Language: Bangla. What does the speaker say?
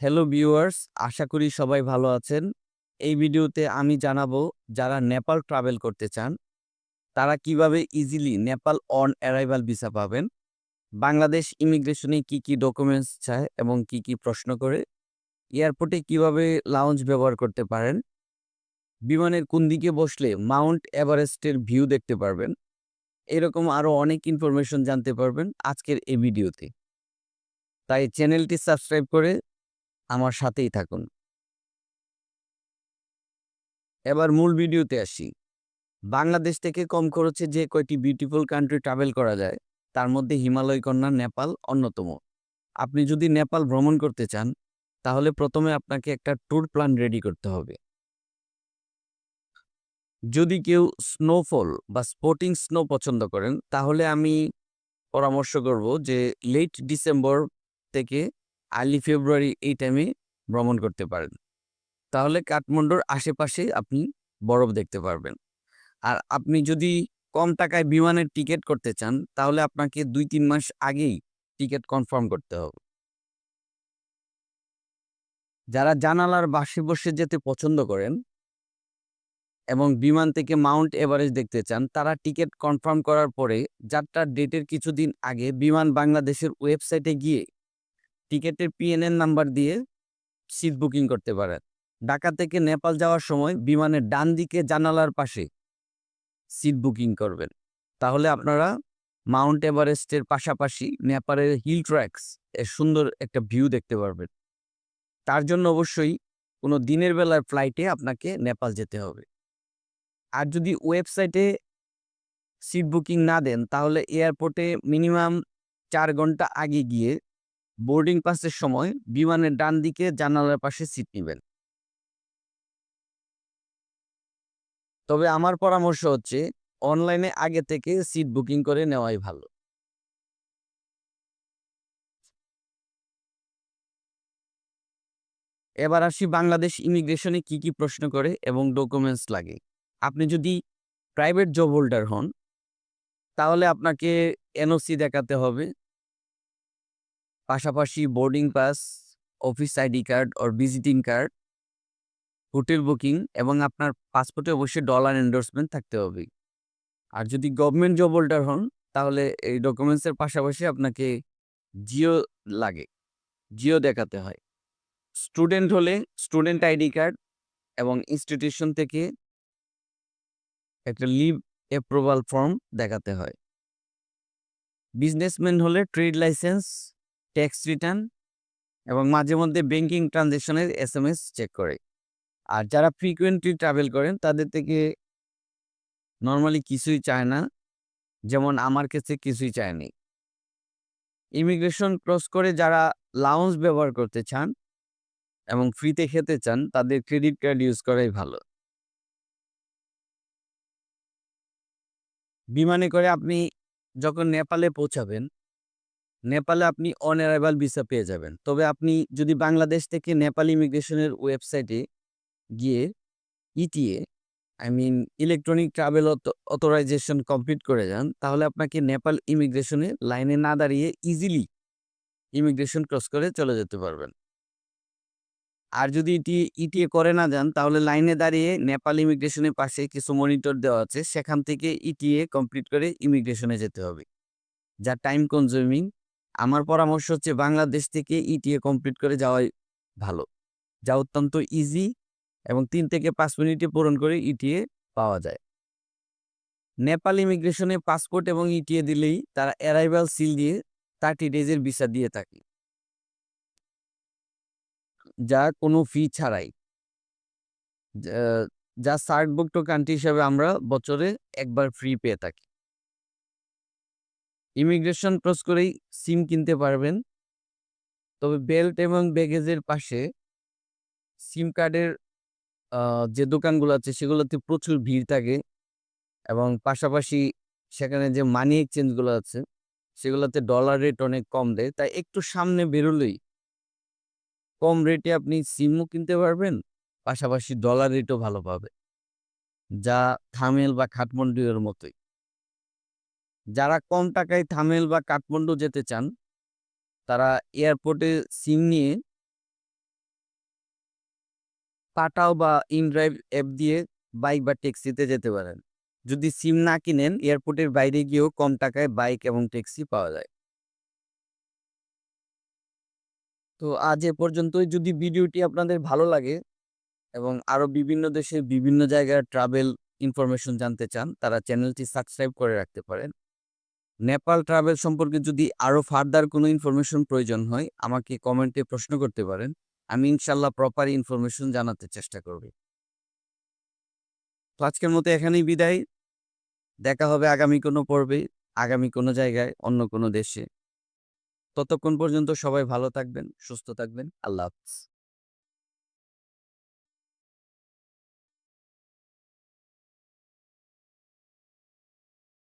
হ্যালো ভিউয়ার্স আশা করি সবাই ভালো আছেন। এই ভিডিওতে আমি জানাব, যারা নেপাল ট্রাভেল করতে চান, তারা কীভাবে easily Nepal on arrival visa পাবেন, বাংলাদেশ ইমিগ্রেশনে কি কি ডকুমেন্টস চায় এবং কি কি প্রশ্ন করে এয়ারপোর্টে কীভাবে লাউঞ্জ ব্যবহার করতে পারেন, বিমানের কোন দিকে বসলে মাউন্ট এভারেস্টের ভিউ দেখতে পারবেন, এরকম আরও অনেক ইনফরমেশন জানতে পারবেন আজকের এই ভিডিওতে। তাই চ্যানেলটি সাবস্ক্রাইব করে আমার সাথেই থাকুন। এবার মূল ভিডিওতে আসি। বাংলাদেশ থেকে কম খরচে যে কয়টি বিউটিফুল কান্ট্রি ট্রাভেল করা যায়, তার মধ্যে হিমালয় কন্যা নেপাল অন্যতম। আপনি যদি নেপাল ভ্রমণ করতে চান, তাহলে প্রথমে আপনাকে একটা ট্যুর প্ল্যান রেডি করতে হবে। যদি কেউ স্নোফল বা স্পোর্টিং স্নো পছন্দ করেন, তাহলে আমি পরামর্শ করব যে লেট ডিসেম্বর থেকে আর্লি ফেব্রুয়ারি এই টাইমে ভ্রমণ করতে পারেন। তাহলে কাঠমান্ডুর আশেপাশে আপনি বরফ দেখতে পারবেন। আর আপনি যদি কম টাকায় বিমানের টিকিট করতে চান, তাহলে আপনাকে দুই তিন মাস আগেই টিকিট কনফার্ম করতে হবে। যারা জানালার বাসে বসে যেতে পছন্দ করেন এবং বিমান থেকে মাউন্ট এভারেস্ট দেখতে চান, তারা টিকিট কনফার্ম করার পরে যাত্রার ডেটের কিছুদিন আগে বিমান বাংলাদেশের ওয়েবসাইটে গিয়ে টিকেটের পিএনএন নাম্বার দিয়ে সিট বুকিং করতে পারেন। ঢাকা থেকে নেপাল যাওয়ার সময় বিমানের ডান দিকে জানালার পাশে সিট বুকিং করবেন। তাহলে আপনারা মাউন্ট এভারেস্টের পাশাপাশি নেপালের হিল ট্র্যাক্স এর সুন্দর একটা ভিউ দেখতে পারবেন। তার জন্য অবশ্যই কোনো দিনের বেলার ফ্লাইটে আপনাকে নেপাল যেতে হবে। আর যদি ওয়েবসাইটে সিট বুকিং না দেন, তাহলে এয়ারপোর্টে মিনিমাম চার ঘণ্টা আগে গিয়ে বোর্ডিং পাসের সময় বিমানের ডান দিকে জানালার পাশে সিট নেবেন। তবে আমার পরামর্শ হচ্ছে, অনলাইনে আগে থেকে সিট বুকিং করে নেওয়াই ভালো। এবার আসি বাংলাদেশ ইমিগ্রেশনে কি কি প্রশ্ন করে এবং ডকুমেন্টস লাগে। আপনি যদি প্রাইভেট জব হোল্ডার হন, তাহলে আপনাকে এনওসি দেখাতে হবে পাশাপাশি boarding pass office ID card or visiting card hotel booking এবং আপনার পাসপোর্টে অবশ্যই ডলার এন্ডোর্সমেন্ট থাকতে হবে। আর যদি গভর্নমেন্ট জব হোল্ডার হন, তাহলে এই ডকুমেন্টসের পাশাপাশি আপনাকে জিও লাগে, জিও দেখাতে হয়। স্টুডেন্ট হলে স্টুডেন্ট আইডি কার্ড এবং ইনস্টিটিউশন থেকে একটা লিভ অ্যাপ্রুভাল ফর্ম দেখাতে হয়। বিজনেসম্যান হলে ট্রেড লাইসেন্স ট্যাক্স রিটার্ন এবং মাঝে মধ্যে ব্যাংকিং ট্রানজ্যাকশনের এস এম এস চেক করে। আর যারা ফ্রিকুয়েন্টলি ট্রাভেল করেন, তাদের থেকে নর্মালি কিছুই চায় না, যেমন আমার কাছে কিছুই চায়নি ইমিগ্রেশন ক্রস করে যারা লাউন্স ব্যবহার করতে চান এবং ফ্রিতে খেতে চান, তাদের ক্রেডিট কার্ড ইউজ করাই ভালো। বিমানে করে আপনি যখন নেপালে পৌঁছাবেন নেপালে আপনি অনারাইভাল ভিসা পেয়ে যাবেন। তবে আপনি যদি বাংলাদেশ থেকে নেপাল ইমিগ্রেশনের ওয়েবসাইটে গিয়ে ETA I mean electronic travel authorization complete করে যান, তাহলে আপনাকে নেপাল ইমিগ্রেশনে লাইনে না দাঁড়িয়ে ইজিলি ইমিগ্রেশন ক্রস করে চলে যেতে পারবেন। আর যদি ইটি ইটিএ করে না যান, তাহলে লাইনে দাঁড়িয়ে নেপাল ইমিগ্রেশনের পাশে কিছু মনিটর দেওয়া আছে, সেখান থেকে ইটিএ কমপ্লিট করে ইমিগ্রেশনে যেতে হবে। যা টাইম কনজিউমিং আমার পরামর্শ হচ্ছে বাংলাদেশ থেকে ইটিএ কমপ্লিট করে যাওয়াই ভালো। যা অত্যন্ত ইজি এবং তিন থেকে পাঁচ মিনিটে পূরণ করে ইটিএ পাওয়া যায়। নেপাল ইমিগ্রেশনে পাসপোর্ট এবং ইটিএ দিলেই তারা অ্যারাইভাল সিল দিয়ে থার্টি ডেজের ভিসা দিয়ে থাকে। যা কোনো ফি ছাড়াই। যা- সার্কভুক্ত কান্ট্রি হিসাবে আমরা বছরে একবার ফ্রি পেয়ে থাকি। ইমিগ্রেশন ক্রস করেই সিম কিনতে পারবেন। তবে বেল্ট এবং ব্যাগেজের পাশে সিম কার্ডের যে দোকানগুলো আছে সেগুলোতে প্রচুর ভিড় থাকে এবং পাশাপাশি সেখানে যে মানি এক্সচেঞ্জগুলো আছে সেগুলোতে ডলার রেট অনেক কম দেয়। তাই একটু সামনে বেরোলেই কম রেটে আপনি সিমও কিনতে পারবেন, পাশাপাশি ডলার রেটও ভালো পাবে যা থামেল বা কাঠমান্ডু এর মতোই। যারা কম টাকায় থামেল বা কাঠমান্ডু যেতে চান, তারা এয়ারপোর্টে সিম নিয়ে পাটাও বা ইনড্রাইভ অ্যাপ দিয়ে বাইক বা ট্যাক্সিতে যেতে পারেন। যদি সিম না কিনেন, এয়ারপোর্টের বাইরে গিয়েও কম টাকায় বাইক এবং ট্যাক্সি পাওয়া যায়। তো আজ এ পর্যন্তই। যদি ভিডিওটি আপনাদের ভালো লাগে এবং আরও বিভিন্ন দেশের বিভিন্ন জায়গার ট্রাভেল ইনফরমেশন জানতে চান, তারা চ্যানেলটি সাবস্ক্রাইব করে রাখতে পারেন। নেপাল ট্রাভেল সম্পর্কে যদি আরও ফার্দার কোনো ইনফরমেশন প্রয়োজন হয়, আমাকে কমেন্টে প্রশ্ন করতে পারেন। আমি ইনশাল্লাহ প্রপার ইনফরমেশন জানাতে চেষ্টা করব। তো আজকের মতো এখানেই বিদায়। দেখা হবে আগামী কোনো পর্বে, আগামী কোনো জায়গায়, অন্য কোনো দেশে। ততক্ষণ পর্যন্ত সবাই ভালো থাকবেন, সুস্থ থাকবেন। আল্লাহ হাফিজ।